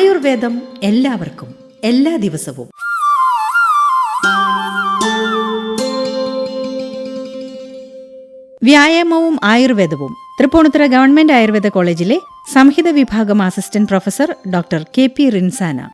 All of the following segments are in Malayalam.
ആയുർവേദം എല്ലാവർക്കും എല്ലാ ദിവസവും. വ്യായാമവും ആയുർവേദവും തൃപ്പൂണിത്തുറ ഗവൺമെന്റ് ആയുർവേദ കോളേജിലെ സംഹിത വിഭാഗം assistant professor doctor K P Rinsana.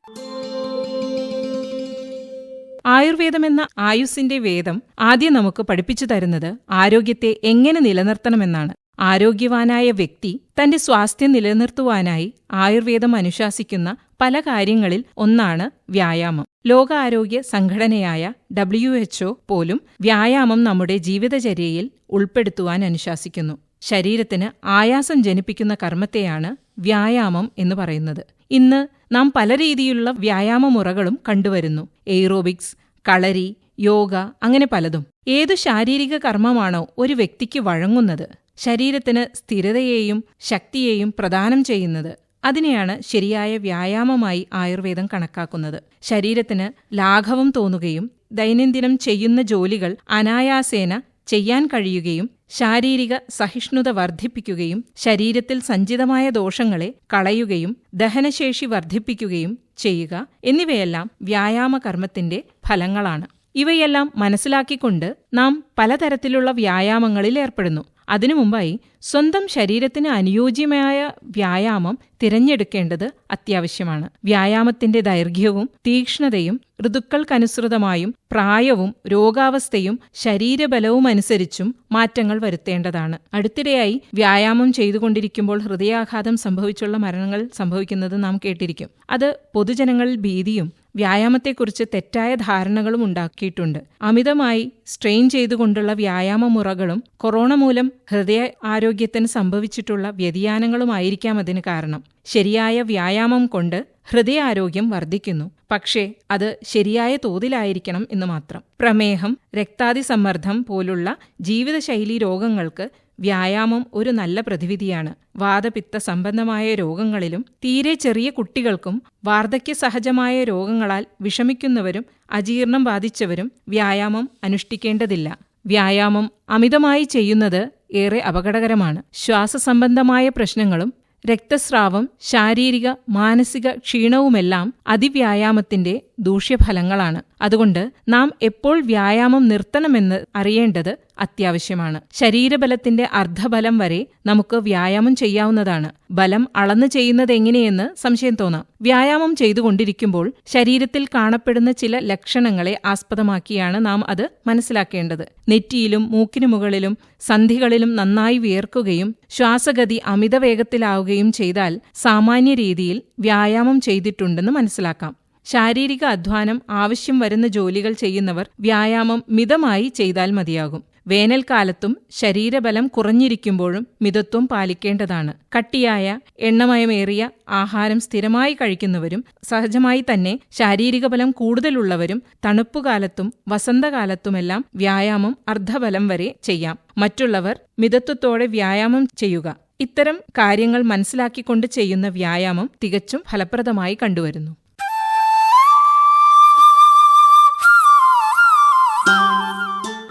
ആയുർവേദം എന്ന ആയുസിന്റെ വേദം ആദ്യം നമുക്ക് പഠിപ്പിച്ചു തരുന്നത് ആരോഗ്യത്തെ എങ്ങനെ നിലനിർത്തണമെന്നാണ്. ആരോഗ്യവാനായ വ്യക്തി തന്റെ സ്വാസ്ഥ്യം നിലനിർത്തുവാനായി ആയുർവേദം അനുശാസിക്കുന്ന പല കാര്യങ്ങളിൽ ഒന്നാണ് വ്യായാമം. ലോകാരോഗ്യ സംഘടനയായ ഡബ്ല്യു എച്ച്ഒ പോലും വ്യായാമം നമ്മുടെ ജീവിതചര്യയിൽ ഉൾപ്പെടുത്തുവാൻ അനുശാസിക്കുന്നു. ശരീരത്തിന് ആയാസം ജനിപ്പിക്കുന്ന കർമ്മത്തെയാണ് വ്യായാമം എന്ന് പറയുന്നത്. ഇന്ന് നാം പല രീതിയിലുള്ള വ്യായാമ മുറകളും കണ്ടുവരുന്നു. എയ്റോബിക്സ് കളരി യോഗ അങ്ങനെ പലതും. ഏതു ശാരീരിക കർമ്മമാണോ ഒരു വ്യക്തിക്ക് വഴങ്ങുന്നത്. ശരീരത്തിന് സ്ഥിരതയെയും ശക്തിയെയും പ്രദാനം ചെയ്യുന്നത്. അതിനെയാണ് ശരിയായ വ്യായാമമായി ആയുർവേദം കണക്കാക്കുന്നത്. ശരീരത്തിന് ലാഘവം തോന്നുകയും ദൈനംദിനം ചെയ്യുന്ന ജോലികൾ അനായാസേന ചെയ്യാൻ കഴിയുകയും ശാരീരിക സഹിഷ്ണുത വർദ്ധിപ്പിക്കുകയും ശരീരത്തിൽ സഞ്ചിതമായ ദോഷങ്ങളെ കളയുകയും ദഹനശേഷി വർദ്ധിപ്പിക്കുകയും ചെയ്യുക എന്നിവയെല്ലാം വ്യായാമ കർമ്മത്തിന്റെ ഫലങ്ങളാണ്. ഇവയെല്ലാം മനസ്സിലാക്കിക്കൊണ്ട് നാം പലതരത്തിലുള്ള വ്യായാമങ്ങളിൽ ഏർപ്പെടുന്നു. അതിനു മുമ്പായി സ്വന്തം ശരീരത്തിന് അനുയോജ്യമായ വ്യായാമം തിരഞ്ഞെടുക്കേണ്ടത് അത്യാവശ്യമാണ്. വ്യായാമത്തിന്റെ ദൈർഘ്യവും തീക്ഷ്ണതയും ഋതുക്കൾക്കനുസൃതമായും പ്രായവും രോഗാവസ്ഥയും ശരീരബലവും അനുസരിച്ചും മാറ്റങ്ങൾ വരുത്തേണ്ടതാണ്. അടുത്തിടെയായി വ്യായാമം ചെയ്തുകൊണ്ടിരിക്കുമ്പോൾ ഹൃദയാഘാതം സംഭവിച്ചുള്ള മരണങ്ങൾ സംഭവിക്കുന്നത് നാം കേട്ടിരിക്കും. അത് പൊതുജനങ്ങളിൽ ഭീതിയും വ്യായാമത്തെക്കുറിച്ച് തെറ്റായ ധാരണകളും ഉണ്ടാക്കിയിട്ടുണ്ട്. അമിതമായി സ്ട്രെയിൻ ചെയ്തുകൊണ്ടുള്ള വ്യായാമ മുറകളും കൊറോണ മൂലം ഹൃദയ ആരോഗ്യത്തിന് സംഭവിച്ചിട്ടുള്ള വ്യതിയാനങ്ങളുമായിരിക്കാം അതിന് കാരണം. ശരിയായ വ്യായാമം കൊണ്ട് ഹൃദയാരോഗ്യം വർദ്ധിക്കുന്നു. പക്ഷേ അത് ശരിയായ തോതിലായിരിക്കണം എന്ന് മാത്രം. പ്രമേഹം രക്താതിസമ്മർദ്ദം പോലുള്ള ജീവിതശൈലി രോഗങ്ങൾക്ക് വ്യായാമം ഒരു നല്ല പ്രതിവിധിയാണ്. വാദപിത്ത സംബന്ധമായ രോഗങ്ങളിലും തീരെ ചെറിയ കുട്ടികൾക്കും വാർദ്ധക്യ സഹജമായ രോഗങ്ങളാൽ വിഷമിക്കുന്നവരും അജീർണം ബാധിച്ചവരും വ്യായാമം അനുഷ്ഠിക്കേണ്ടതില്ല. വ്യായാമം അമിതമായി ചെയ്യുന്നത് ഏറെ അപകടകരമാണ്. ശ്വാസസംബന്ധമായ പ്രശ്നങ്ങളും രക്തസ്രാവം ശാരീരിക മാനസിക ക്ഷീണവുമെല്ലാം അതിവ്യായാമത്തിന്റെ ദൂഷ്യഫലങ്ങളാണ്. അതുകൊണ്ട് നാം എപ്പോൾ വ്യായാമം നിർത്തണമെന്ന് അറിയേണ്ടത് അത്യാവശ്യമാണ്. ശരീരബലത്തിന്റെ അർദ്ധബലം വരെ നമുക്ക് വ്യായാമം ചെയ്യാവുന്നതാണ്. ബലം അളന്നു ചെയ്യുന്നത് എങ്ങനെയെന്ന് സംശയം തോന്നാം. വ്യായാമം ചെയ്തുകൊണ്ടിരിക്കുമ്പോൾ ശരീരത്തിൽ കാണപ്പെടുന്ന ചില ലക്ഷണങ്ങളെ ആസ്പദമാക്കിയാണ് നാം അത് മനസ്സിലാക്കേണ്ടത്. നെറ്റിയിലും മൂക്കിനു മുകളിലും സന്ധികളിലും നന്നായി വിയർക്കുകയും ശ്വാസഗതി അമിത വേഗത്തിലാവുകയും ചെയ്താൽ സാമാന്യ രീതിയിൽ വ്യായാമം ചെയ്തിട്ടുണ്ടെന്ന് മനസ്സിലാക്കാം. ശാരീരിക അധ്വാനം ആവശ്യം വരുന്ന ജോലികൾ ചെയ്യുന്നവർ വ്യായാമം മിതമായി ചെയ്താൽ മതിയാകും. വേനൽക്കാലത്തും ശരീരബലം കുറഞ്ഞിരിക്കുമ്പോഴും മിതത്വം പാലിക്കേണ്ടതാണ്. കട്ടിയായ എണ്ണമയമേറിയ ആഹാരം സ്ഥിരമായി കഴിക്കുന്നവരും സഹജമായി തന്നെ ശാരീരിക ബലം കൂടുതലുള്ളവരും തണുപ്പുകാലത്തും വസന്തകാലത്തുമെല്ലാം വ്യായാമം അർദ്ധബലം വരെ ചെയ്യാം. മറ്റുള്ളവർ മിതത്വത്തോടെ വ്യായാമം ചെയ്യുക. ഇത്തരം കാര്യങ്ങൾ മനസ്സിലാക്കിക്കൊണ്ട് ചെയ്യുന്ന വ്യായാമം തികച്ചും ഫലപ്രദമായി കണ്ടുവരുന്നു.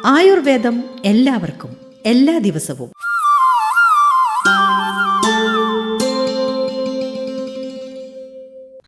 ആയുർവേദം എല്ലാവർക്കും എല്ലാ ദിവസവും.